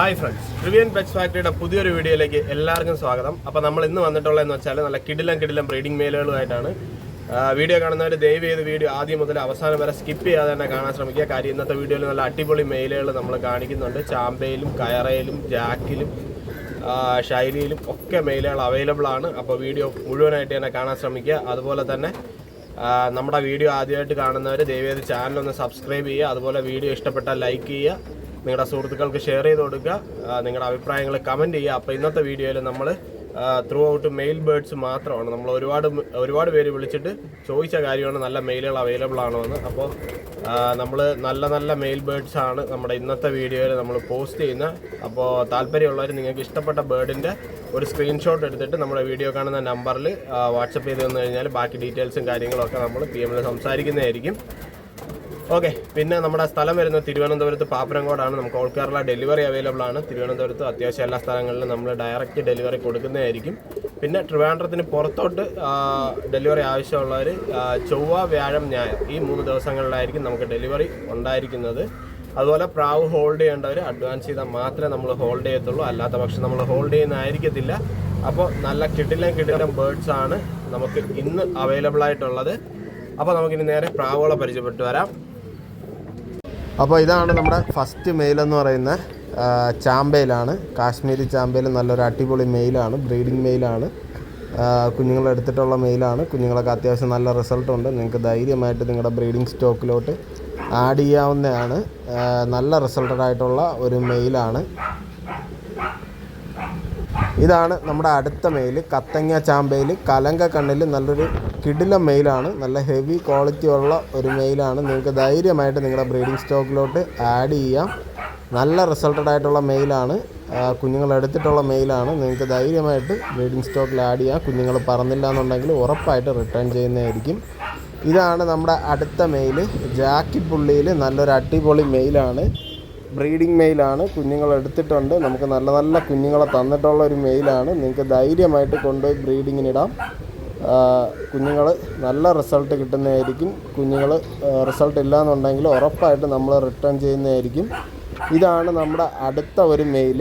Hi friends ട്രിവിയൻ pets ഫാക്ടറിയുടെ പുതിയൊരു വീഡിയോയിലേക്ക് എല്ലാവർക്കും സ്വാഗതം. അപ്പോൾ നമ്മൾ ഇന്ന് വന്നിട്ടുള്ളതെന്ന് വെച്ചാൽ നല്ല കിടിലം കിടിലം ബ്രീഡിംഗ് മേലുകളുമായിട്ടാണ് വീഡിയോ കാണുന്നവർ ദയവ് ചെയ്ത് വീഡിയോ ആദ്യം മുതൽ അവസാനം വരെ സ്കിപ്പ് ചെയ്യാതെ തന്നെ കാണാൻ ശ്രമിക്കുക. കാര്യം ഇന്നത്തെ വീഡിയോയിൽ നല്ല അടിപൊളി മെയിലുകൾ നമ്മൾ കാണിക്കുന്നുണ്ട്. ചാമ്പയിലും കയറയിലും ജാക്കിലും ശൈലിയിലും ഒക്കെ മെയിലുകൾ അവൈലബിൾ ആണ്. അപ്പോൾ വീഡിയോ മുഴുവനായിട്ട് തന്നെ കാണാൻ ശ്രമിക്കുക. അതുപോലെ തന്നെ നമ്മുടെ വീഡിയോ ആദ്യമായിട്ട് കാണുന്നവർ ദയവേത് ചാനൽ ഒന്ന് സബ്സ്ക്രൈബ് ചെയ്യുക. അതുപോലെ വീഡിയോ ഇഷ്ടപ്പെട്ടാൽ ലൈക്ക് ചെയ്യുക. നിങ്ങളുടെ സുഹൃത്തുക്കൾക്ക് ഷെയർ ചെയ്ത് കൊടുക്കുക. നിങ്ങളുടെ അഭിപ്രായങ്ങൾ കമന്റ് ചെയ്യുക. അപ്പോൾ ഇന്നത്തെ വീഡിയോയിൽ നമ്മൾ ത്രൂ ഔട്ട് മെയിൽ ബേർഡ്സ് മാത്രമാണ്. നമ്മൾ ഒരുപാട് ഒരുപാട് പേര് വിളിച്ചിട്ട് ചോദിച്ച കാര്യമാണ് നല്ല മെയിലുകൾ അവൈലബിൾ ആണോ എന്ന്. അപ്പോൾ നമ്മൾ നല്ല നല്ല മെയിൽ ബേർഡ്സ് ആണ് നമ്മുടെ ഇന്നത്തെ വീഡിയോയിൽ നമ്മൾ പോസ്റ്റ് ചെയ്യുന്നത് അപ്പോൾ താല്പര്യമുള്ളവർ നിങ്ങൾക്ക് ഇഷ്ടപ്പെട്ട ബേർഡിന്റെ ഒരു സ്ക്രീൻഷോട്ട് എടുത്തിട്ട് നമ്മുടെ വീഡിയോ കാണുന്ന നമ്പറിൽ വാട്സപ്പ് ചെയ്ത് തന്നു കഴിഞ്ഞാൽ ബാക്കി ഡീറ്റെയിൽസും കാര്യങ്ങളൊക്കെ നമ്മൾ പി എമ്മിൽ സംസാരിക്കുന്നതായിരിക്കും. ഓക്കെ പിന്നെ നമ്മുടെ സ്ഥലം വരുന്നത് തിരുവനന്തപുരത്ത് പാപ്പരംകോടാണ് നമുക്ക് ഓൾ കേരള ഡെലിവറി അവൈലബിൾ ആണ്. തിരുവനന്തപുരത്ത് അത്യാവശ്യം എല്ലാ സ്ഥലങ്ങളിലും നമ്മൾ ഡയറക്റ്റ് ഡെലിവറി കൊടുക്കുന്നതായിരിക്കും. പിന്നെ ട്രിവാൻഡ്രത്തിന് പുറത്തോട്ട് ഡെലിവറി ആവശ്യമുള്ളവർ ചൊവ്വ വ്യാഴം ഞായർ ഈ മൂന്ന് ദിവസങ്ങളിലായിരിക്കും നമുക്ക് ഡെലിവറി ഉണ്ടായിരിക്കുന്നത്. അതുപോലെ പ്രാവ് ഹോൾഡ് ചെയ്യേണ്ടവർ അഡ്വാൻസ് ചെയ്താൽ മാത്രമേ നമ്മൾ ഹോൾഡ് ചെയ്യത്തുള്ളൂ. അല്ലാത്ത പക്ഷം നമ്മൾ ഹോൾഡ് ചെയ്യുന്നതായിരിക്കത്തില്ല. അപ്പോൾ നല്ല കിടിലം കിടിലം ബേർഡ്സ് ആണ് നമുക്ക് ഇന്ന് അവൈലബിൾ ആയിട്ടുള്ളത്. അപ്പോൾ നമുക്കിനി നേരെ പ്രാവുകളെ പരിചയപ്പെട്ട് വരാം. അപ്പോൾ ഇതാണ് നമ്മുടെ ഫസ്റ്റ് മെയിൽ എന്ന് പറയുന്ന ചാമ്പയിലാണ്. കാശ്മീരി ചാമ്പയിൽ നല്ലൊരു അടിപൊളി മെയിലാണ് ബ്രീഡിംഗ് മെയിലാണ് കുഞ്ഞുങ്ങളെ എടുത്തിട്ടുള്ള മെയിലാണ് കുഞ്ഞുങ്ങളൊക്കെ അത്യാവശ്യം നല്ല റിസൾട്ട് ഉണ്ട്. നിങ്ങൾക്ക് ധൈര്യമായിട്ട് നിങ്ങളുടെ ബ്രീഡിംഗ് സ്റ്റോക്കിലോട്ട് ആഡ് ചെയ്യാവുന്നതാണ്. നല്ല റിസൾട്ടഡ് ആയിട്ടുള്ള ഒരു മെയിലാണ് ഇതാണ് നമ്മുടെ അടുത്ത മെയിൽ കത്തങ്ങ ചാമ്പയിൽ കലങ്ക കണ്ണിൽ നല്ലൊരു കിടില മെയിലാണ് നല്ല ഹെവി ക്വാളിറ്റി ഉള്ള ഒരു മെയിലാണ് നിങ്ങൾക്ക് ധൈര്യമായിട്ട് നിങ്ങളുടെ ബ്രീഡിംഗ് സ്റ്റോക്കിലോട്ട് ആഡ് ചെയ്യാം. നല്ല റിസൾട്ടഡ് ആയിട്ടുള്ള മെയിലാണ് കുഞ്ഞുങ്ങൾ എടുത്തിട്ടുള്ള മെയിലാണ് നിങ്ങൾക്ക് ധൈര്യമായിട്ട് ബ്രീഡിംഗ് സ്റ്റോക്കിൽ ആഡ് ചെയ്യാം. കുഞ്ഞുങ്ങൾ പറന്നില്ല എന്നുണ്ടെങ്കിൽ ഉറപ്പായിട്ട് റിട്ടേൺ ചെയ്യുന്നതായിരിക്കും. ഇതാണ് നമ്മുടെ അടുത്ത മെയിൽ ജാക്കി പുള്ളിയിൽ നല്ലൊരു അടിപൊളി മെയിലാണ് ബ്രീഡിംഗ് മെയിലാണ്. കുഞ്ഞുങ്ങൾ എടുത്തിട്ടുണ്ട്. നമുക്ക് നല്ല നല്ല കുഞ്ഞുങ്ങളെ തന്നിട്ടുള്ള ഒരു മെയിലാണ്. നിങ്ങൾക്ക് ധൈര്യമായിട്ട് കൊണ്ടുപോയി ബ്രീഡിങ്ങിനിടാം കുഞ്ഞുങ്ങൾ നല്ല റിസൾട്ട് കിട്ടുന്നതായിരിക്കും. കുഞ്ഞുങ്ങൾ റിസൾട്ട് ഇല്ലയെന്നുണ്ടെങ്കിൽ ഉറപ്പായിട്ട് നമ്മൾ റിട്ടേൺ ചെയ്യുന്നതായിരിക്കും. ഇതാണ് നമ്മുടെ അടുത്ത ഒരു മെയിൽ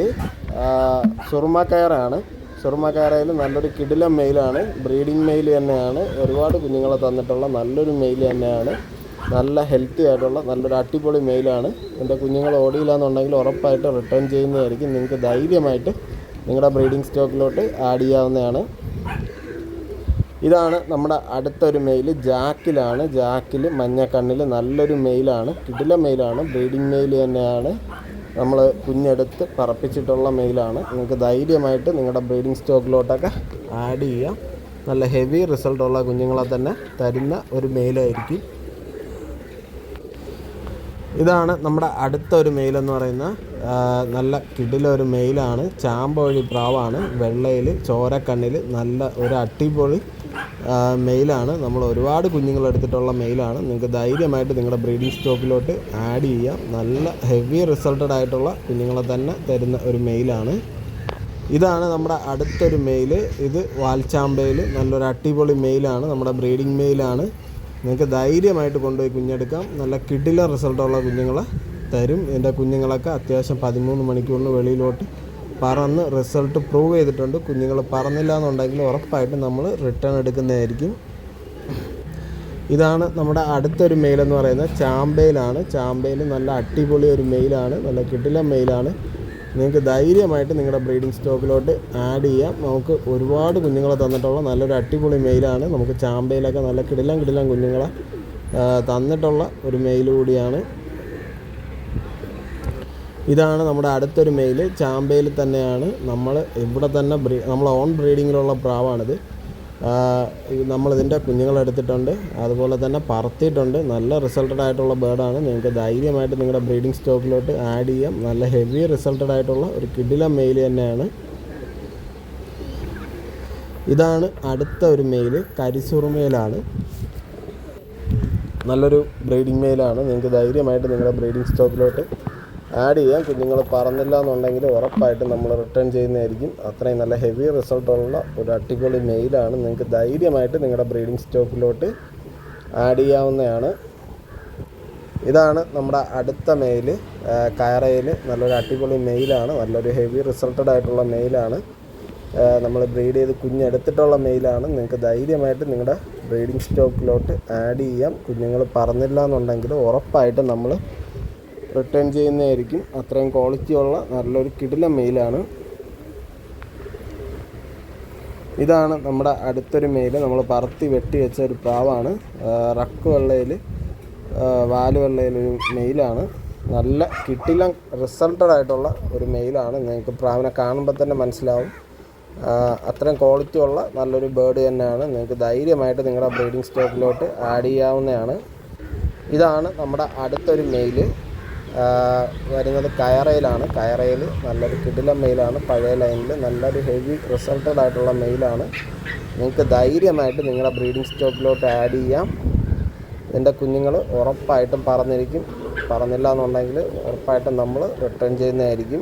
സുറുമ കയറാണ്. സുറുമ കയറയിൽ നല്ലൊരു കിടിലം മെയിലാണ്. ബ്രീഡിംഗ് മെയിൽ തന്നെയാണ്. ഒരുപാട് കുഞ്ഞുങ്ങളെ തന്നിട്ടുള്ള നല്ലൊരു മെയിൽ തന്നെയാണ്. നല്ല ഹെൽത്തി ആയിട്ടുള്ള നല്ലൊരു അടിപൊളി മെയിലാണ് എന്റെ കുഞ്ഞുങ്ങൾ ഓടിയില്ലാന്നുണ്ടെങ്കിൽ ഉറപ്പായിട്ട് റിട്ടേൺ ചെയ്യുന്നതായിരിക്കും. നിങ്ങൾക്ക് ധൈര്യമായിട്ട് നിങ്ങളുടെ ബ്രീഡിംഗ് സ്റ്റോക്കിലോട്ട് ആഡ് ചെയ്യാവുന്നതാണ്. ഇതാണ് നമ്മുടെ അടുത്തൊരു മെയിൽ ജാക്കിലാണ്. ജാക്കിൽ മഞ്ഞക്കണ്ണിൽ നല്ലൊരു മെയിലാണ് കിടില മെയിലാണ് ബ്രീഡിംഗ് മെയിൽ തന്നെയാണ്. നമ്മൾ കുഞ്ഞെടുത്ത് പറപ്പിച്ചിട്ടുള്ള മെയിലാണ് നിങ്ങൾക്ക് ധൈര്യമായിട്ട് നിങ്ങളുടെ ബ്രീഡിംഗ് സ്റ്റോക്കിലോട്ടൊക്കെ ആഡ് ചെയ്യാം. നല്ല ഹെവി റിസൾട്ടുള്ള കുഞ്ഞുങ്ങളെ തന്നെ തരുന്ന ഒരു മെയിലായിരിക്കും ഇതാണ് നമ്മുടെ അടുത്ത ഒരു മെയിൽ എന്ന് പറയുന്ന നല്ല കിടിലൊരു മെയിലാണ് ചാമ്പൊഴി പ്രാവാണ്. വെള്ളയിൽ ചോരക്കണ്ണിൽ നല്ല ഒരു അട്ടിപൊളി മെയിലാണ് നമ്മൾ ഒരുപാട് കുഞ്ഞുങ്ങൾ എടുത്തിട്ടുള്ള മെയിലാണ് നിങ്ങൾക്ക് ധൈര്യമായിട്ട് നിങ്ങളുടെ ബ്രീഡിംഗ് സ്റ്റോക്കിലോട്ട് ആഡ് ചെയ്യാം. നല്ല ഹെവി റിസൾട്ടഡ് ആയിട്ടുള്ള കുഞ്ഞുങ്ങളെ തന്നെ തരുന്ന ഒരു മെയിലാണ് ഇതാണ് നമ്മുടെ അടുത്തൊരു മെയിൽ ഇത് വാൽച്ചാമ്പയിൽ നല്ലൊരു അടിപൊളി മെയിലാണ് നമ്മുടെ ബ്രീഡിംഗ് മെയിലാണ് നിങ്ങൾക്ക് ധൈര്യമായിട്ട് കൊണ്ടുപോയി കുഞ്ഞെടുക്കാം. നല്ല കിടില റിസൾട്ടുള്ള കുഞ്ഞുങ്ങളെ തരും. എന്റെ കുഞ്ഞുങ്ങളൊക്കെ അത്യാവശ്യം പതിമൂന്ന് മണിക്കൂറിന് വെളിയിലോട്ട് പറന്ന് റിസൾട്ട് പ്രൂവ് ചെയ്തിട്ടുണ്ട്. കുഞ്ഞുങ്ങൾ പറന്നില്ല എന്നുണ്ടെങ്കിൽ ഉറപ്പായിട്ടും നമ്മൾ റിട്ടേൺ എടുക്കുന്നതായിരിക്കും. ഇതാണ് നമ്മുടെ അടുത്തൊരു മെയിൽ എന്ന് പറയുന്നത്. ചാമ്പയിലാണ്. ചാമ്പയിൽ നല്ല അടിപൊളി ഒരു മെയിലാണ് നല്ല കിടില മെയിലാണ് നിങ്ങൾക്ക് ധൈര്യമായിട്ട് നിങ്ങളുടെ ബ്രീഡിംഗ് സ്റ്റോക്കിലോട്ട് ആഡ് ചെയ്യാം. നമുക്ക് ഒരുപാട് കുഞ്ഞുങ്ങളെ തന്നിട്ടുള്ള നല്ലൊരു അടിപൊളി മെയിലാണ്. നമുക്ക് ചാമ്പയിലൊക്കെ നല്ല കിടിലം കിടിലം കുഞ്ഞുങ്ങളെ തന്നിട്ടുള്ള ഒരു മെയിൽ കൂടിയാണ്. ഇതാണ് നമ്മുടെ അടുത്തൊരു മെയിൽ. ചാമ്പയിൽ തന്നെയാണ് നമ്മൾ ഇവിടെ തന്നെ നമ്മൾ ഓൺ ബ്രീഡിങ്ങിലുള്ള പ്രാവാണിത്. നമ്മളിതിന്റെ കുഞ്ഞുങ്ങളെടുത്തിട്ടുണ്ട്. അതുപോലെ തന്നെ പറത്തിയിട്ടുണ്ട്. നല്ല റിസൾട്ടഡ് ആയിട്ടുള്ള ബേർഡാണ് നിങ്ങൾക്ക് ധൈര്യമായിട്ട് നിങ്ങളുടെ ബ്രീഡിംഗ് സ്റ്റോക്കിലോട്ട് ആഡ് ചെയ്യാം. നല്ല ഹെവി റിസൾട്ടഡ് ആയിട്ടുള്ള ഒരു കിടില മെയിൽ തന്നെയാണ്. ഇതാണ് അടുത്ത ഒരു മെയിൽ കരിസുറുമയിലാണ് നല്ലൊരു ബ്രീഡിംഗ് മെയിലാണ് നിങ്ങൾക്ക് ധൈര്യമായിട്ട് നിങ്ങളുടെ ബ്രീഡിംഗ് സ്റ്റോക്കിലോട്ട് ആഡ് ചെയ്യാം. കുഞ്ഞുങ്ങൾ പറന്നില്ല എന്നുണ്ടെങ്കിൽ ഉറപ്പായിട്ട് നമ്മൾ റിട്ടേൺ ചെയ്യുന്നതായിരിക്കും. അത്രയും നല്ല ഹെവി റിസൾട്ടുള്ള ഒരു അടിപൊളി മെയിലാണ് നിങ്ങൾക്ക് ധൈര്യമായിട്ട് നിങ്ങളുടെ ബ്രീഡിംഗ് സ്റ്റോക്കിലോട്ട് ആഡ് ചെയ്യാവുന്നതാണ്. ഇതാണ് നമ്മുടെ അടുത്ത മെയിൽ കയറയിൽ നല്ലൊരു അടിപൊളി മെയിലാണ് നല്ലൊരു ഹെവി റിസൾട്ടഡ് ആയിട്ടുള്ള മെയിലാണ് നമ്മൾ ബ്രീഡ് ചെയ്ത് കുഞ്ഞെടുത്തിട്ടുള്ള മെയിലാണ് നിങ്ങൾക്ക് ധൈര്യമായിട്ട് നിങ്ങളുടെ ബ്രീഡിംഗ് സ്റ്റോക്കിലോട്ട് ആഡ് ചെയ്യാം. കുഞ്ഞുങ്ങൾ പറന്നില്ല എന്നുണ്ടെങ്കിൽ ഉറപ്പായിട്ടും നമ്മൾ റിട്ടേൺ ചെയ്യുന്നതായിരിക്കും. അത്രയും ക്വാളിറ്റി ഉള്ള നല്ലൊരു കിടില മെയിലാണ് ഇതാണ് നമ്മുടെ അടുത്തൊരു മെയിൽ നമ്മൾ പറത്തി വെട്ടി വെച്ച ഒരു പ്രാവാണ് റക്ക് വെള്ളയിൽ വാൽ വെള്ളയിൽ ഒരു മെയിലാണ് നല്ല കിട്ടില്ല റിസൾട്ടഡ് ആയിട്ടുള്ള ഒരു മെയിലാണ് നിങ്ങൾക്ക് പ്രാവിനെ കാണുമ്പോൾ തന്നെ മനസ്സിലാവും. അത്രയും ക്വാളിറ്റി ഉള്ള നല്ലൊരു ബേർഡ് തന്നെയാണ്. നിങ്ങൾക്ക് ധൈര്യമായിട്ട് നിങ്ങളുടെ ബ്രീഡിംഗ് സ്റ്റോക്കിലോട്ട് ആഡ് ചെയ്യാവുന്നതാണ്. ഇതാണ് നമ്മുടെ അടുത്തൊരു മെയിൽ ആ, വരുന്നത് കയറയിലാണ്. കയറയിൽ നല്ലൊരു കിടിലം മെയിലാണ് പഴയ ലൈനിൽ നല്ലൊരു ഹെവി റിസൾട്ടഡ് ആയിട്ടുള്ള മെയിലാണ് നിങ്ങൾക്ക് ധൈര്യമായിട്ട് നിങ്ങളുടെ ബ്രീഡിംഗ് സ്റ്റോക്കിലോട്ട് ആഡ് ചെയ്യാം. ഇതിന്റെ കുഞ്ഞുങ്ങൾ ഉറപ്പായിട്ടും പറന്നിരിക്കും പറന്നില്ല എന്നുണ്ടെങ്കിൽ ഉറപ്പായിട്ടും നമ്മൾ റിട്ടേൺ ചെയ്യുന്നതായിരിക്കും.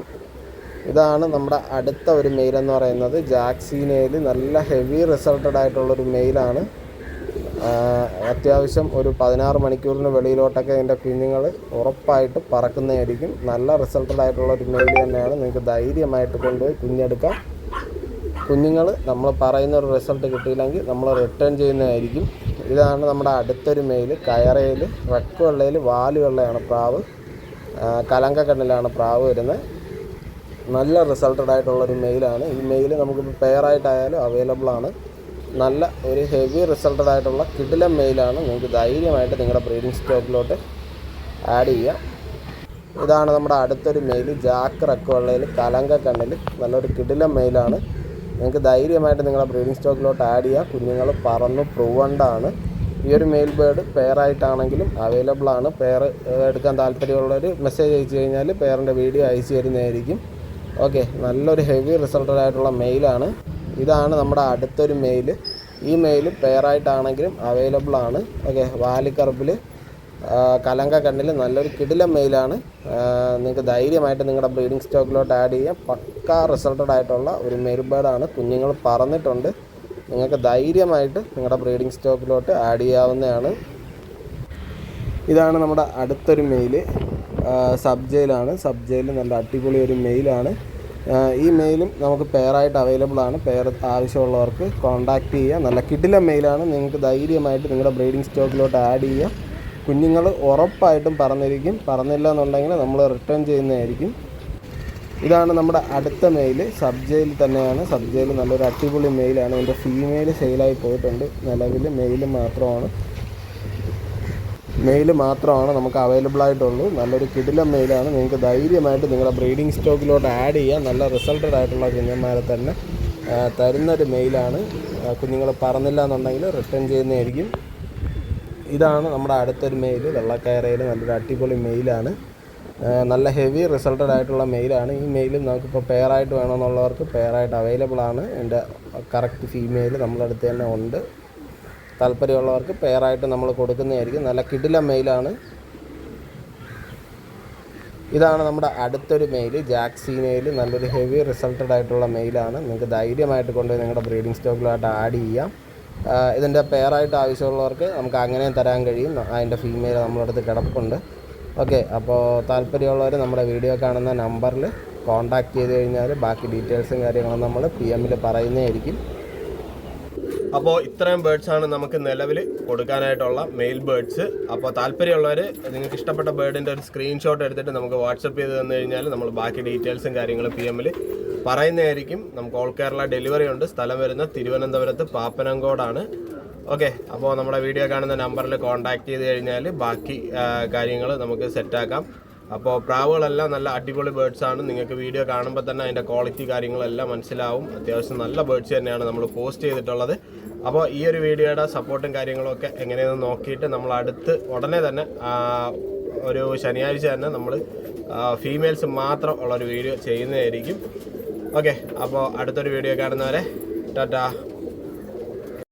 ഇതാണ് നമ്മുടെ അടുത്ത ഒരു മെയിൽ എന്ന് പറയുന്നത്. ജാക്സീനയിൽ നല്ല ഹെവി റിസൾട്ടഡ് ആയിട്ടുള്ളൊരു മെയിലാണ് അത്യാവശ്യം ഒരു പതിനാറ് മണിക്കൂറിന് വെളിയിലോട്ടൊക്കെ എന്റെ കുഞ്ഞുങ്ങൾ ഉറപ്പായിട്ട് പറക്കുന്നതായിരിക്കും. നല്ല റിസൾട്ടഡ് ആയിട്ടുള്ള ഒരു മെയിൽ തന്നെയാണ് നിങ്ങൾക്ക് ധൈര്യമായിട്ട് കൊണ്ടുപോയി കുഞ്ഞെടുക്കാം. കുഞ്ഞുങ്ങൾ നമ്മൾ പറയുന്ന ഒരു റിസൾട്ട് കിട്ടിയില്ലെങ്കിൽ നമ്മൾ റിട്ടേൺ ചെയ്യുന്നതായിരിക്കും. ഇതാണ് നമ്മുടെ അടുത്തൊരു മെയിൽ കയറയിൽ റക്ക് വെള്ളയിൽ വാൽ വെള്ളയാണ് പ്രാവ്. കലങ്കക്കണ്ണിലാണ് കലങ്ക കണ്ണിലാണ് പ്രാവ് വരുന്നത്. നല്ല റിസൾട്ടഡ് ആയിട്ടുള്ളൊരു മെയിലാണ് ഈ മെയിൽ നമുക്കിപ്പോൾ പെയറായിട്ടായാലും അവൈലബിൾ ആണ്. നല്ല ഒരു ഹെവി റിസൾട്ടഡ് ആയിട്ടുള്ള കിടിലം മെയിലാണ് നിങ്ങൾക്ക് ധൈര്യമായിട്ട് നിങ്ങളുടെ ബ്രീഡിംഗ് സ്റ്റോക്കിലോട്ട് ആഡ് ചെയ്യാം. ഇതാണ് നമ്മുടെ അടുത്തൊരു മെയിൽ ജാക്ക് റക്കുവള്ളയിൽ കലങ്ക കണ്ണിൽ നല്ലൊരു കിടിലം മെയിലാണ് നിങ്ങൾക്ക് ധൈര്യമായിട്ട് നിങ്ങളുടെ ബ്രീഡിംഗ് സ്റ്റോക്കിലോട്ട് ആഡ് ചെയ്യാം. കുഞ്ഞുങ്ങൾ പറന്ന് പ്രൂവണ്ടാണ് ഈ ഒരു മെയിൽ ബേർഡ് പെയറായിട്ടാണെങ്കിലും അവൈലബിൾ ആണ്. പെയർ എടുക്കാൻ താല്പര്യമുള്ളവർ മെസ്സേജ് അയച്ചു കഴിഞ്ഞാൽ പെയറിന്റെ വീഡിയോ അയച്ചു തരുന്നതായിരിക്കും. ഓക്കെ നല്ലൊരു ഹെവി റിസൾട്ടഡ് ആയിട്ടുള്ള മെയിലാണ് ഇതാണ് നമ്മുടെ അടുത്തൊരു മെയിൽ ഈ മെയിൽ പെയറായിട്ടാണെങ്കിലും അവൈലബിൾ ആണ്. ഓക്കെ വാലിക്കറുപ്പിൽ കലങ്ക കണ്ണിൽ നല്ലൊരു കിടിലം മെയിലാണ് നിങ്ങൾക്ക് ധൈര്യമായിട്ട് നിങ്ങളുടെ ബ്രീഡിംഗ് സ്റ്റോക്കിലോട്ട് ആഡ് ചെയ്യാം. പക്ക റിസൾട്ടഡ് ആയിട്ടുള്ള ഒരു മെയിൽ ബേഡാണ് കുഞ്ഞുങ്ങൾ പറന്നിട്ടുണ്ട് നിങ്ങൾക്ക് ധൈര്യമായിട്ട് നിങ്ങളുടെ ബ്രീഡിംഗ് സ്റ്റോക്കിലോട്ട് ആഡ് ചെയ്യാവുന്നതാണ്. ഇതാണ് നമ്മുടെ അടുത്തൊരു മെയിൽ സബ്ജയിലാണ് ജയിലാണ് സബ് ജയിൽ നല്ല അടിപൊളി ഒരു മെയിലാണ് ഈ മെയിലും നമുക്ക് പെയറായിട്ട് അവൈലബിൾ ആണ്. പെയർ ആവശ്യമുള്ളവർക്ക് കോൺടാക്റ്റ് ചെയ്യുക നല്ല കിടിലം മെയിലാണ് നിങ്ങൾക്ക് ധൈര്യമായിട്ട് നിങ്ങളുടെ ബ്രീഡിംഗ് സ്റ്റോക്കിലോട്ട് ആഡ് ചെയ്യുക കുഞ്ഞുങ്ങൾ ഉറപ്പായിട്ടും പറഞ്ഞിരിക്കും. പറഞ്ഞില്ല എന്നുണ്ടെങ്കിൽ നമ്മൾ റിട്ടേൺ ചെയ്യുന്നതായിരിക്കും. ഇതാണ് നമ്മുടെ അടുത്ത മെയിൽ സബ് ജയിൽ തന്നെയാണ്. സബ് ജയിൽ നല്ലൊരു അടിപൊളി മെയിലാണ് ഇതിന്റെ ഫീമെയിൽ സെയിലായി പോയിട്ടുണ്ട്. നിലവിൽ മെയിൽ മാത്രമാണ്. മെയിൽ മാത്രമാണ് നമുക്ക് അവൈലബിൾ ആയിട്ടുള്ളൂ. നല്ലൊരു കിടിലം മെയിലാണ് നിങ്ങൾക്ക് ധൈര്യമായിട്ട് നിങ്ങളുടെ ബ്രീഡിംഗ് സ്റ്റോക്കിലോട്ട് ആഡ് ചെയ്യാം. നല്ല റിസൾട്ടഡ് ആയിട്ടുള്ള കുഞ്ഞന്മാരെ തന്നെ തരുന്നൊരു മെയിലാണ് കുഞ്ഞുങ്ങൾ പറന്നില്ല എന്നുണ്ടെങ്കിൽ റിട്ടേൺ ചെയ്യുന്നതായിരിക്കും. ഇതാണ് നമ്മുടെ അടുത്തൊരു മെയിൽ വെള്ളക്കയറയിൽ നല്ലൊരു അടിപൊളി മെയിലാണ് നല്ല ഹെവി റിസൾട്ടഡ് ആയിട്ടുള്ള മെയിലാണ് ഈ മെയിലും നമുക്കിപ്പോൾ പെയറായിട്ട് വേണമെന്നുള്ളവർക്ക് പെയറായിട്ട് അവൈലബിൾ ആണ്. എന്റെ കറക്റ്റ് ഫീമെയിൽ നമ്മുടെ അടുത്ത് തന്നെ ഉണ്ട്. താല്പര്യമുള്ളവർക്ക് പെയറായിട്ട് നമ്മൾ കൊടുക്കുന്നതായിരിക്കും. നല്ല കിടില മെയിലാണ് ഇതാണ് നമ്മുടെ അടുത്തൊരു മെയിൽ ജാക്സി ജാക്സീനയിൽ നല്ലൊരു ഹെവി റിസൾട്ടഡ് ആയിട്ടുള്ള മെയിലാണ് നിങ്ങൾക്ക് ധൈര്യമായിട്ട് കൊണ്ടുപോയി നിങ്ങളുടെ ബ്രീഡിംഗ് സ്റ്റോക്കിലായിട്ട് ആഡ് ചെയ്യാം. ഇതിന്റെ പെയറായിട്ട് ആവശ്യമുള്ളവർക്ക് നമുക്ക് അങ്ങനെയും തരാൻ കഴിയും. അതിന്റെ ഫീമെയിൽ നമ്മുടെ അടുത്ത് കിടപ്പുണ്ട്. ഓക്കെ അപ്പോൾ താല്പര്യമുള്ളവർ നമ്മുടെ വീഡിയോ കാണുന്ന നമ്പറിൽ കോൺടാക്റ്റ് ചെയ്ത് കഴിഞ്ഞാൽ ബാക്കി ഡീറ്റെയിൽസും കാര്യങ്ങളും നമ്മൾ പി എമ്മിൽ പറയുന്നതായിരിക്കും. അപ്പോൾ ഇത്രയും ബേഡ്സ് ആണ് നമുക്ക് നിലവിൽ കൊടുക്കാനായിട്ടുള്ള മെയിൽ ബേഡ്സ് അപ്പോൾ താല്പര്യമുള്ളവർ നിങ്ങൾക്ക് ഇഷ്ടപ്പെട്ട ബേർഡിന്റെ ഒരു സ്ക്രീൻഷോട്ട് എടുത്തിട്ട് നമുക്ക് വാട്സപ്പ് ചെയ്ത് തന്നു കഴിഞ്ഞാൽ നമ്മൾ ബാക്കി ഡീറ്റെയിൽസും കാര്യങ്ങളും പി എമ്മിൽ പറയുന്നതായിരിക്കും. നമുക്ക് ഓൾ കേരള ഡെലിവറി ഉണ്ട്. സ്ഥലം വരുന്ന തിരുവനന്തപുരത്ത് പാപ്പനംകോടാണ്. ഓക്കെ അപ്പോൾ നമ്മുടെ വീഡിയോ കാണുന്ന നമ്പറിൽ കോൺടാക്ട് ചെയ്ത് കഴിഞ്ഞാൽ ബാക്കി കാര്യങ്ങൾ നമുക്ക് സെറ്റാക്കാം അപ്പോൾ പ്രാവുകളെല്ലാം നല്ല അടിപൊളി ബേർഡ്സ് ആണ്. നിങ്ങൾക്ക് വീഡിയോ കാണുമ്പോൾ തന്നെ അതിന്റെ ക്വാളിറ്റി കാര്യങ്ങളെല്ലാം മനസ്സിലാവും. അത്യാവശ്യം നല്ല ബേർഡ്സ് തന്നെയാണ് നമ്മൾ പോസ്റ്റ് ചെയ്തിട്ടുള്ളത്. അപ്പോൾ ഈ ഒരു വീഡിയോയുടെ സപ്പോർട്ടും കാര്യങ്ങളൊക്കെ എങ്ങനെയെന്ന് നോക്കിയിട്ട് നമ്മൾ അടുത്ത് ഉടനെ തന്നെ ഒരു ശനിയാഴ്ച തന്നെ നമ്മൾ ഫീമെയിൽസ് മാത്രം ഉള്ളൊരു വീഡിയോ ചെയ്യുന്നതായിരിക്കും. ഓക്കെ അപ്പോൾ അടുത്തൊരു വീഡിയോ കാണുന്നവരെ ടാറ്റാ.